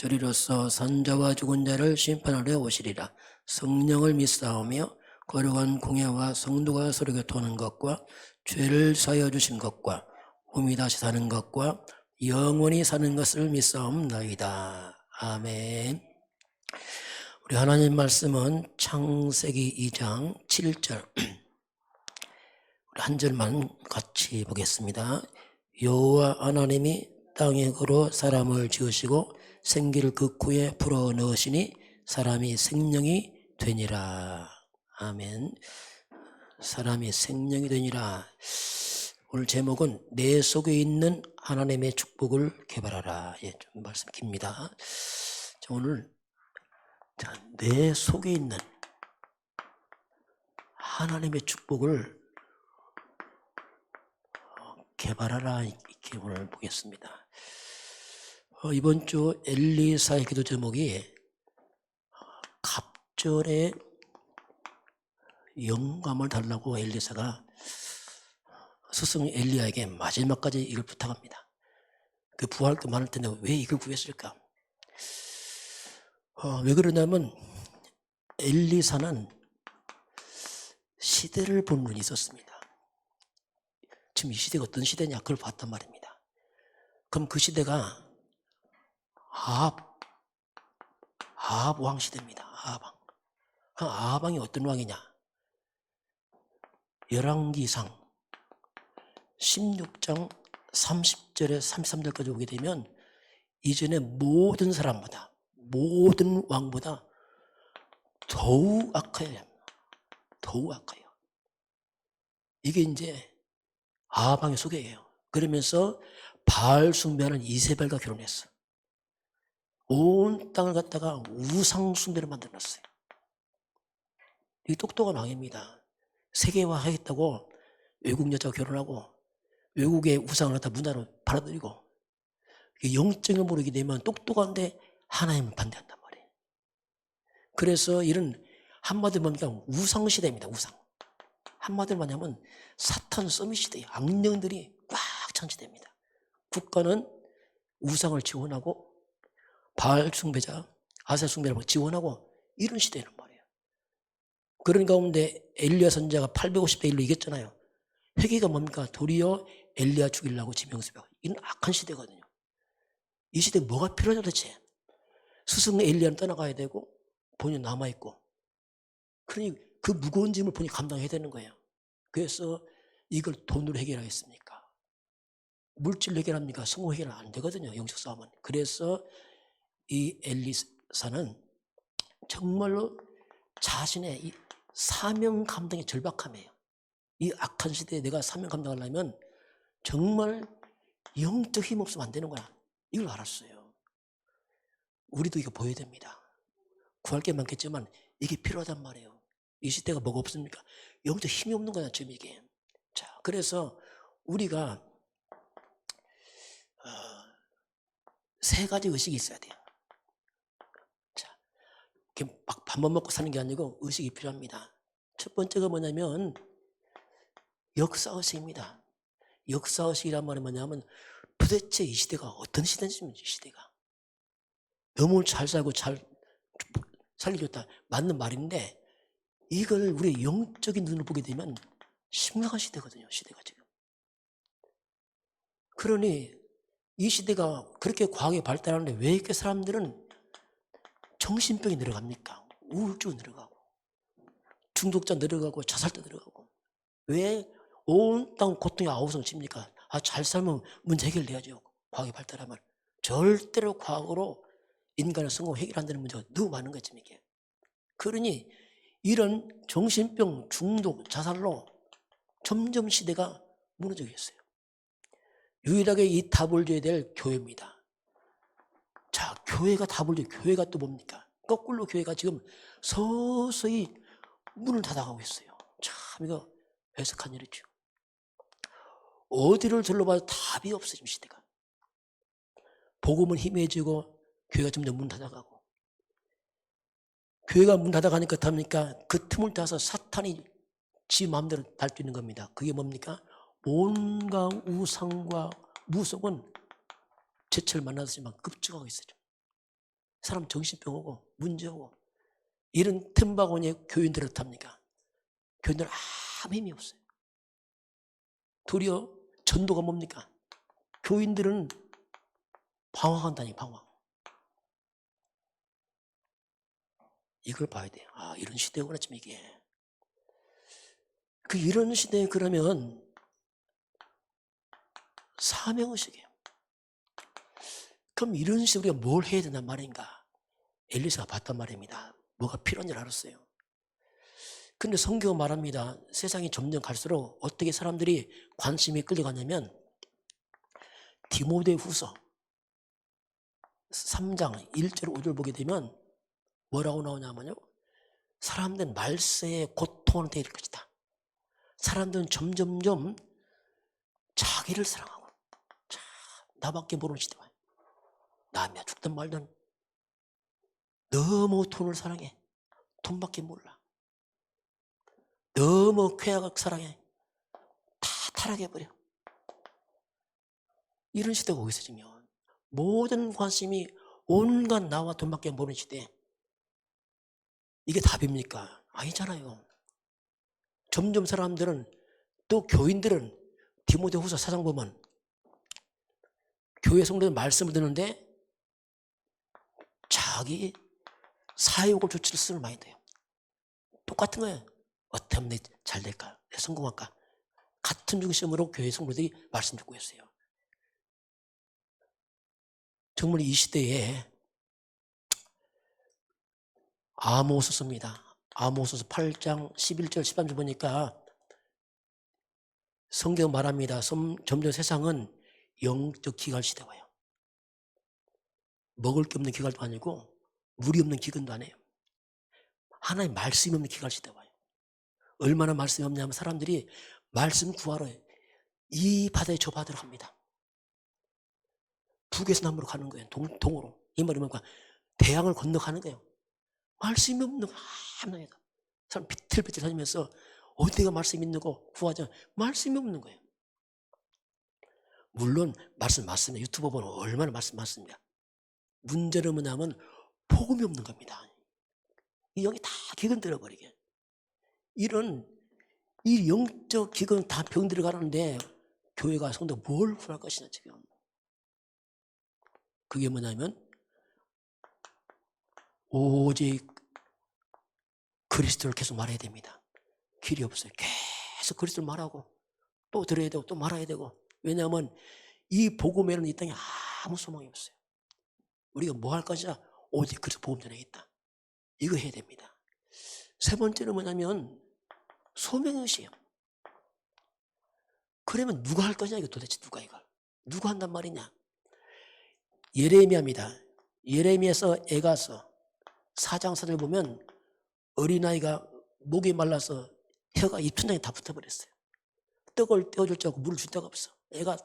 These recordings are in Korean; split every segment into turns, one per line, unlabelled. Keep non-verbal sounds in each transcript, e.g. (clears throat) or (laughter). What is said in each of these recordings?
저리로서 산자와 죽은 자를 심판하려 오시리라. 성령을 믿사오며 거룩한 공예와 성도가 서로 교통하는 것과 죄를 사여 주신 것과 몸이 다시 사는 것과 영원히 사는 것을 믿사옵나이다. 아멘. 우리 하나님 말씀은 창세기 2장 7절. (clears throat) 우리 한 절만 같이 보겠습니다. 여호와 하나님이 땅에 걸어 사람을 지으시고 생기를 그 코에 불어 넣으시니 사람이 생명이 되니라. 아멘. 사람이 생명이 되니라. 오늘 제목은 내 속에 있는 하나님의 축복을 개발하라. 예, 좀 말씀 깁니다. 자, 오늘 자, 내 속에 있는 하나님의 축복을 어, 개발하라 이렇게 오늘 보겠습니다. 어, 이번 주 엘리사의 기도 제목이 어, 갑절의 영감을 달라고 엘리사가 스승 엘리야에게 마지막까지 이걸 부탁합니다. 그 부할 게 많을 텐데 왜 이걸 구했을까? 어, 왜 그러냐면 엘리사는 시대를 본 눈이 있었습니다. 지금 이 시대가 어떤 시대냐 그걸 봤단 말입니다. 그럼 그 시대가 아합 아합 왕 시대입니다. 아합 왕. 그 아합 왕이 어떤 왕이냐? 열왕기상 16장 30절에 33절까지 오게 되면 이전에 모든 사람보다 모든 왕보다 더욱 악해요. 더욱 악해요. 이게 이제 아방의 소개예요. 그러면서 바알 숭배하는 이세벨과 결혼했어. 온 땅을 갖다가 우상 숭배를 만들어놨어요. 이 똑똑한 왕입니다. 세계화 하겠다고 외국 여자와 결혼하고 외국의 우상을 갖다 문화로 받아들이고 영적을 모르게 되면 똑똑한데 하나님을 반대한단 말이에요. 그래서 이런 한마디로 뭡니까? 우상 시대입니다. 우상. 한마디로 뭐냐면 사탄 서밋 시대, 악령들이 꽉 찬 시대입니다. 국가는 우상을 지원하고 바알 숭배자, 아세 숭배를 지원하고 이런 시대란 말이에요. 그런 가운데 엘리야 선자가 850대 1로 이겼잖아요. 회개가 뭡니까? 도리어 엘리야 죽이려고 지명수배. 이런 악한 시대거든요. 이 시대에 뭐가 필요하냐 도대체. 스승 엘리야는 떠나가야 되고 본인 남아있고 그러니 그 무거운 짐을 본인이 감당해야 되는 거예요. 그래서 이걸 돈으로 해결하겠습니까? 물질 해결합니까? 성공 해결은 안 되거든요. 영적 싸움은. 그래서 이 엘리사는 정말로 자신의 이 사명 감당의 절박함이에요. 이 악한 시대에 내가 사명 감당하려면 정말 영적 힘 없으면 안 되는 거야. 이걸 알았어요. 우리도 이거 보여야 됩니다. 구할 게 많겠지만 이게 필요하단 말이에요. 이 시대가 뭐가 없습니까? 영적 힘이 없는 거야, 지금 이게. 자, 그래서 우리가 어, 세 가지 의식이 있어야 돼요. 자, 이렇게 막 밥만 먹고 사는 게 아니고 의식이 필요합니다. 첫 번째가 뭐냐면 역사의식입니다. 역사의식이란 말은 뭐냐면 도대체 이 시대가 어떤 시대인지 이 시대가 너무 잘 살고 잘 살려줬다 맞는 말인데 이걸 우리의 영적인 눈으로 보게 되면 심각한 시대거든요. 시대가 지금. 그러니 이 시대가 그렇게 과학이 발달하는데 왜 이렇게 사람들은 정신병이 늘어갑니까? 우울증 늘어가고 중독자 늘어가고 자살도 늘어가고 왜 온땅 고통이 아우성 칩니까? 아, 잘 살면 문제 해결돼야죠. 과학이 발달하면. 절대로 과학으로 인간의 성공 해결한다는 문제가 너무 많은 거죠, 이게. 그러니 이런 정신병, 중독, 자살로 점점 시대가 무너지고 있어요. 유일하게 이 답을 줘야 될 교회입니다. 자, 교회가 답을 줘. 교회가 또 뭡니까? 거꾸로 교회가 지금 서서히 문을 닫아가고 있어요. 참 이거 애석한 일이죠. 어디를 둘러봐도 답이 없어 지금 시대가. 복음은 희미해지고 교회가 점점 문 닫아가고 교회가 문 닫아가니까 어떡합니까? 그 틈을 타서 사탄이 지 마음대로 달뛰는 겁니다. 그게 뭡니까? 온갖 우상과 무속은 제철 만나지만 급증하고 있어요. 사람 정신병 오고 문제 오고 이런 틈바구니에 교인들을 탑니까? 교인들은 아무 힘이 없어요. 도리어 전도가 뭡니까? 교인들은 방황한다니 방황. 이걸 봐야 돼요. 아 이런 시대구나 지금 이게. 그 이런 시대에 그러면 사명의식이에요. 그럼 이런 시대 우리가 뭘 해야 된단 말인가? 엘리사가 봤단 말입니다. 뭐가 필요한 줄 알았어요. 근데 성경은 말합니다. 세상이 점점 갈수록 어떻게 사람들이 관심이 끌려가냐면 디모데 후서 3장 1절 5절 보게 되면 뭐라고 나오냐면요. 사람들은 말세에 고통을 대일 것이다. 사람들은 점점점 자기를 사랑하고 자, 나밖에 모르는 시대 와요. 남이야 죽든 말든 너무 돈을 사랑해. 돈밖에 몰라. 너무 쾌락 사랑해. 다 타락해버려. 이런 시대가 오고 있어지면 모든 관심이 온갖 나와 돈밖에 모르는 시대. 이게 답입니까? 아니잖아요. 점점 사람들은 또 교인들은 디모데 후서 사장 보면 교회 성도들 말씀을 듣는데 자기 사욕을 조치를 쓰는 많이 돼요. 똑같은 거예요. 어떻게 잘 될까? 내 성공할까? 같은 중심으로 교회 성도들이 말씀 듣고 있어요. 정말 이 시대에 아모스서입니다. 아모스서 8장 11절 13절 보니까 성경 말합니다. 점- 점점 세상은 영적 기갈 시대가 와요. 먹을 게 없는 기갈도 아니고 물이 없는 기근도 아니에요. 하나님 말씀이 없는 기갈 시대가 와요. 얼마나 말씀이 없냐면 사람들이 말씀 구하러 이 바다에 저 바다로 갑니다. 북에서 남으로 가는 거예요. 동, 동으로. 이 말이 뭔가 대양을 건너가는 거예요. 말씀이 없는 거 하나에다. 사람 비틀비틀 다니면서 어디가 말씀이 있는 거 구하자. 말씀이 없는 거예요. 물론 말씀 맞습니다. 유튜브 보면 얼마나 말씀 맞습니다. 문제는 뭐냐면 복음이 없는 겁니다. 이 영이 다 기근 들어버리게. 이런 이 영적 기근 다 병 들어가는데 교회가 성도 뭘 구할 것이냐 지금. 그게 뭐냐면 오직 그리스도를 계속 말해야 됩니다. 길이 없어요. 계속 그리스도를 말하고 또 들어야 되고 또 말아야 되고 왜냐하면 이 복음에는 이 땅에 아무 소망이 없어요. 우리가 뭐 할 것이냐? 오직 그리스도 복음 전에 있다. 이거 해야 됩니다. 세 번째는 뭐냐면 소명의식이에요. 그러면 누가 할 거냐 이거 도대체 누가 이걸 누가 한단 말이냐? 예레미야입니다. 예레미야서 애가서 사장 사절 보면 어린아이가 목이 말라서 혀가 입천장에 다 붙어버렸어요. 떡을 떼어줄 줄 알고 물을 줄 데가 없어. 애가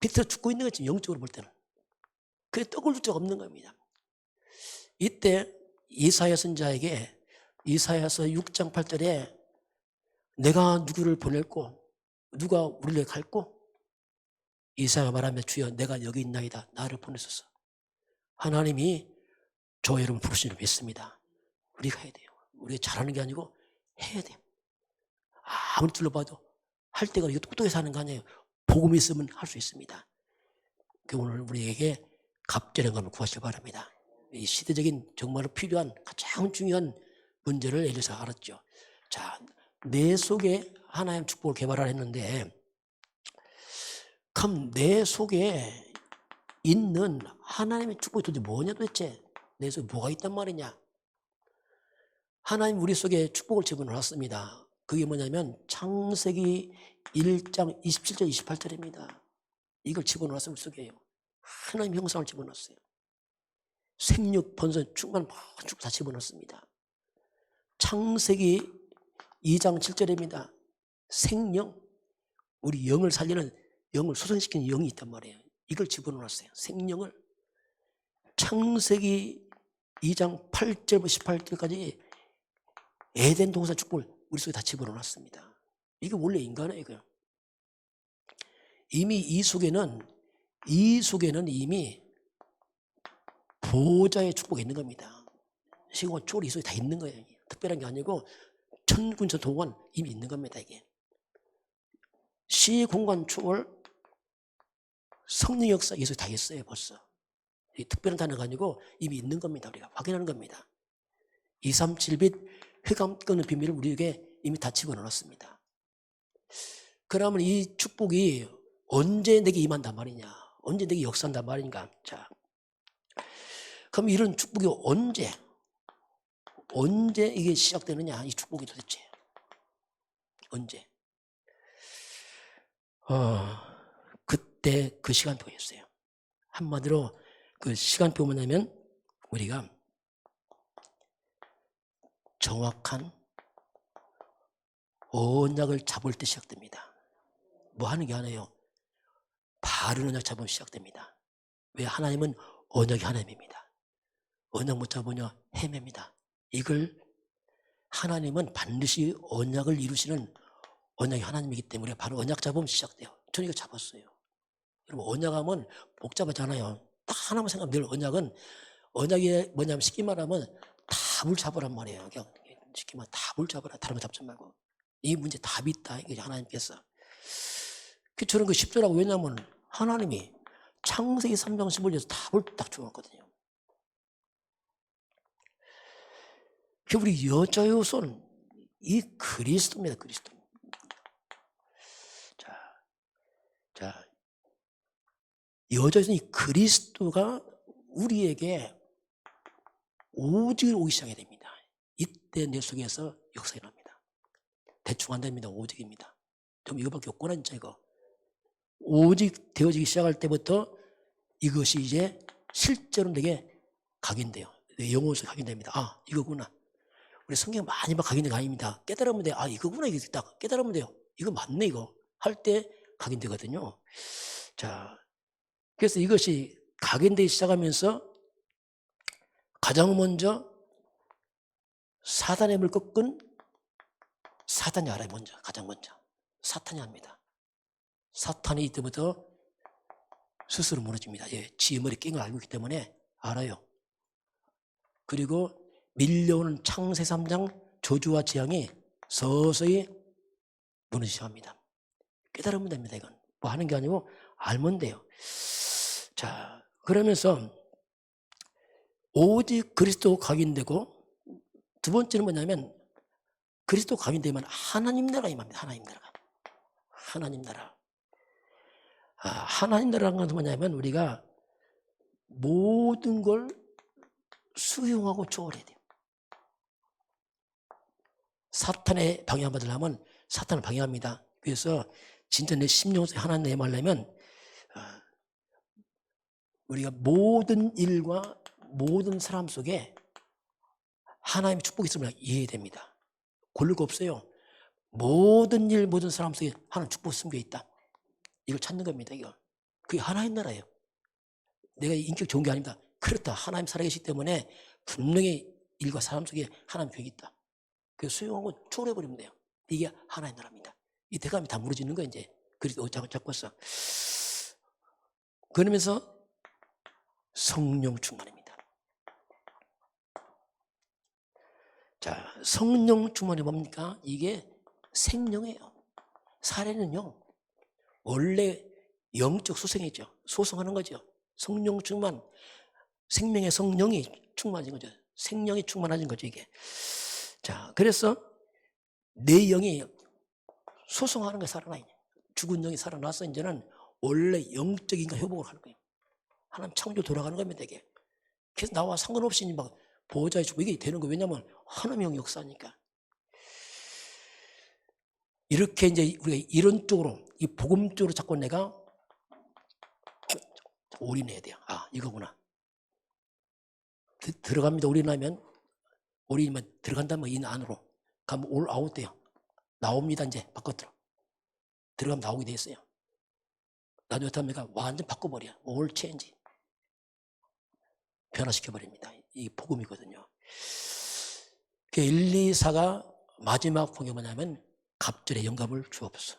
비틀어 죽고 있는 거지 영적으로 볼 때는. 그래 떡을 줄 데가 없는 겁니다. 이때 이사야 선자에게 이사야서 6장 8절에 내가 누구를 보낼고 누가 우리를 갈고 이사야 말하며 주여 내가 여기 있나이다. 나를 보내소서. 하나님이 저 여러분 부르신 줄 믿습니다. 우리가 해야 돼요. 우리가 잘하는 게 아니고 해야 돼요. 아무리 둘러봐도 할 때가 이거 똑똑해서 하는 거 아니에요. 복음이 있으면 할 수 있습니다. 그 오늘 우리에게 갑절행감을 구하시기 바랍니다 이 시대적인 정말로 필요한 가장 중요한 문제를 엘리사가 알았죠. 자, 내 속에 하나님 축복을 개발을 했는데 그럼 내 속에 있는 하나님의 축복이 도대체 뭐냐 도대체? 내 속에 뭐가 있단 말이냐? 하나님 우리 속에 축복을 집어넣었습니다. 그게 뭐냐면 창세기 1장 27절 28절입니다. 이걸 집어넣었어요 우리 속에요. 하나님 형상을 집어넣었어요 생력 번선 충만 막쭉다 집어넣습니다. 창세기 2장 7절입니다. 생령, 우리 영을 살리는 영을 소생시키는 영이 있단 말이에요. 이걸 집어넣었어요. 생령을. 창세기 2장 8절부터 18절까지 에덴 동산 축복을 우리 속에 다 집어넣었습니다. 이게 원래 인간이에요. 이거. 이미 이 속에는 이 속에는 이미 보호자의 축복이 있는 겁니다. 시공은 초월이 이 속에 다 있는 거예요. 특별한 게 아니고 천군천 동원 이미 있는 겁니다. 이게 시공간 초월 성령 역사 이 속에 다 있어요. 벌써 이 특별한 단어가 아니고 이미 있는 겁니다. 우리가 확인하는 겁니다. 237빛 회감 끊는 비밀을 우리에게 이미 다 집어넣었습니다. 그러면 이 축복이 언제 내게 임한단 말이냐? 언제 내게 역사한단 말인가? 자, 그럼 이런 축복이 언제, 언제 이게 시작되느냐? 이 축복이 도대체 언제? 어, 그때 그 시간표였어요. 한마디로 그 시간표 뭐냐면 우리가 정확한 언약을 잡을 때 시작됩니다. 뭐 하는 게 아니에요. 바른 언약 잡으면 시작됩니다. 왜 하나님은 언약이 하나님입니다. 언약 못 잡으냐 헤맵니다. 이걸 하나님은 반드시 언약을 이루시는 언약이 하나님이기 때문에 바로 언약 잡으면 시작돼요. 저는 이거 잡았어요. 여러분 언약하면 복잡하잖아요. 딱 하나만 생각하면 늘 언약은 언약이 뭐냐면 쉽게 말하면 답을 잡으란 말이에요. 그냥 쉽게 말하면 답을 잡으라. 다른 거 잡지 말고. 이 문제 답이 있다. 이게 하나님께서. 그 저는 그 쉽더라고. 왜냐면 하나님이 창세기 3장 15절에서 답을 딱 주었거든요. 그 우리 여자 요소는 이 그리스도입니다. 그리스도. 자, 자, 여자 요소는 이 그리스도가 우리에게 오직을 오기 시작해야 됩니다. 이때 내 속에서 역사 일어납니다. 대충 안 됩니다. 오직입니다. 좀 이거밖에 없구나 진짜 이거. 오직 되어지기 시작할 때부터 이것이 이제 실제로 내게 각인돼요. 내 영혼에서 각인됩니다. 아 이거구나. 우리 성경 많이 막 각인된 거 아닙니다. 깨달으면 돼요. 아 이거구나 이게 딱 깨달으면 돼요. 이거 맞네 이거 할 때 각인되거든요. 자 그래서 이것이 각인되기 시작하면서 가장 먼저 사단의 힘을 꺾은 사단이 알아요 먼저 가장 먼저 사탄이 합니다 사탄이 이때부터 스스로 무너집니다 예, 지의 머리 깽을 알고 있기 때문에 알아요 그리고 밀려오는 창세 3장 저주와 재앙이 서서히 무너지기 시작합니다 깨달으면 됩니다 이건 뭐 하는 게 아니고 알면 돼요 자 그러면서 오직 그리스도 각인되고 두 번째는 뭐냐면 그리스도 각인되면 하나님 나라가 임합니다. 하나님 나라가. 하나님 나라. 아, 하나님 나라는 건 뭐냐면 우리가 모든 걸 수용하고 초월해야 돼요. 사탄의 방해받으려면 사탄을 방해합니다. 그래서 진짜 내 심령 속에 하나님 내 말려면 아, 우리가 모든 일과 모든 사람 속에 하나님의 축복이 있음을 이해됩니다. 고를 거 없어요. 모든 일, 모든 사람 속에 하나님 축복이 숨겨 있다. 이걸 찾는 겁니다, 이거. 그게 하나님 나라예요. 내가 인격 좋은 게 아닙니다. 그렇다. 하나님 살아계시기 때문에 분명히 일과 사람 속에 하나님 계획이 있다. 그 수용하고 초월해버리면 돼요. 이게 하나님 나라입니다. 이 대감이 다 무너지는 거예요, 이제. 그리고 잡고 잡고서. 그러면서 성령 충만입니다. 자, 성령 충만이 뭡니까? 이게 생명이에요. 사례는요, 원래 영적 소생이죠. 소송하는 거죠. 성령 충만, 생명의 성령이 충만해진 거죠. 생명이 충만해진 거죠, 이게. 자, 그래서 내 영이 소송하는 게 살아나요. 죽은 영이 살아나서 이제는 원래 영적인 가 회복을 하는 거예요. 하나님 창조 돌아가는 겁니다, 이게. 그래서 나와 상관없이 막 보호자의 축복 이게 되는 거 왜냐면 하나님의 역사니까. 이렇게 이제 우리가 이런 쪽으로 이 복음 쪽으로 자꾸 내가 올인해야 돼요. 아 이거구나. 드- 들어갑니다. 올인하면 올인만 들어간다면 인 안으로 가면 올 아웃 돼요. 나옵니다. 이제 바깥으로 들어가면 나오게 돼 있어요. 나중에 어떻습니까? 완전 바꿔버려. 올 체인지 변화시켜 버립니다. 이 복음이거든요. 그 1, 2, 4가 마지막 복이 뭐냐면 갑절의 영감을 주옵소서.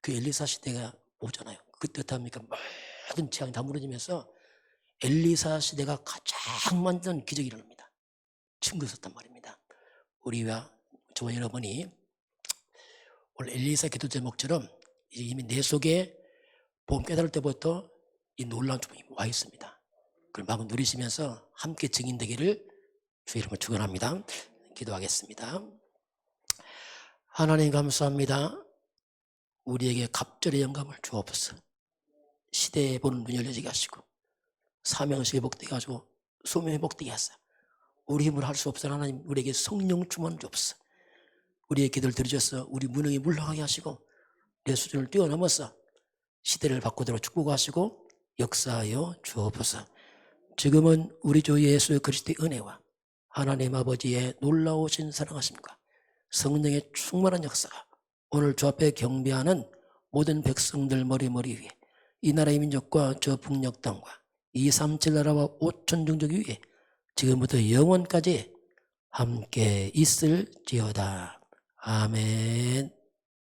그 1, 2, 4 시대가 오잖아요. 그때 어떡합니까? 모든 재앙이 다 무너지면서 엘리사 시대가 가장 완전 기적이 일어납니다. 증거 있었단 말입니다. 우리와 저와 여러분이 오늘 엘리사 기도 제목처럼 이미 내 속에 복음 깨달을 때부터 이 놀라운 축복이 와 있습니다. 그걸 마음 누리시면서 함께 증인되기를 주의 이름으로 축원합니다. 기도하겠습니다. 하나님 감사합니다. 우리에게 갑절의 영감을 주옵소서. 시대에 보는 눈 열려지게 하시고 사명을 회복되게 하시고 소명 회복되게 하소서. 우리 힘으로 할 수 없어 하나님 우리에게 성령 충만 주옵소서. 우리의 기도를 들으셔서 우리 무능이 물러가게 하시고 내 수준을 뛰어넘어서 시대를 바꾸도록 축복하시고 역사하여 주옵소서. 지금은 우리 주 예수 그리스도의 은혜와 하나님 아버지의 놀라우신 사랑하심과 성령의 충만한 역사가 오늘 주 앞에 경배하는 모든 백성들 머리머리 위에 이 나라의 민족과 저 북녘 땅과 이 삼칠 나라와 오천 종족 위에 지금부터 영원까지 함께 있을지어다. 아멘.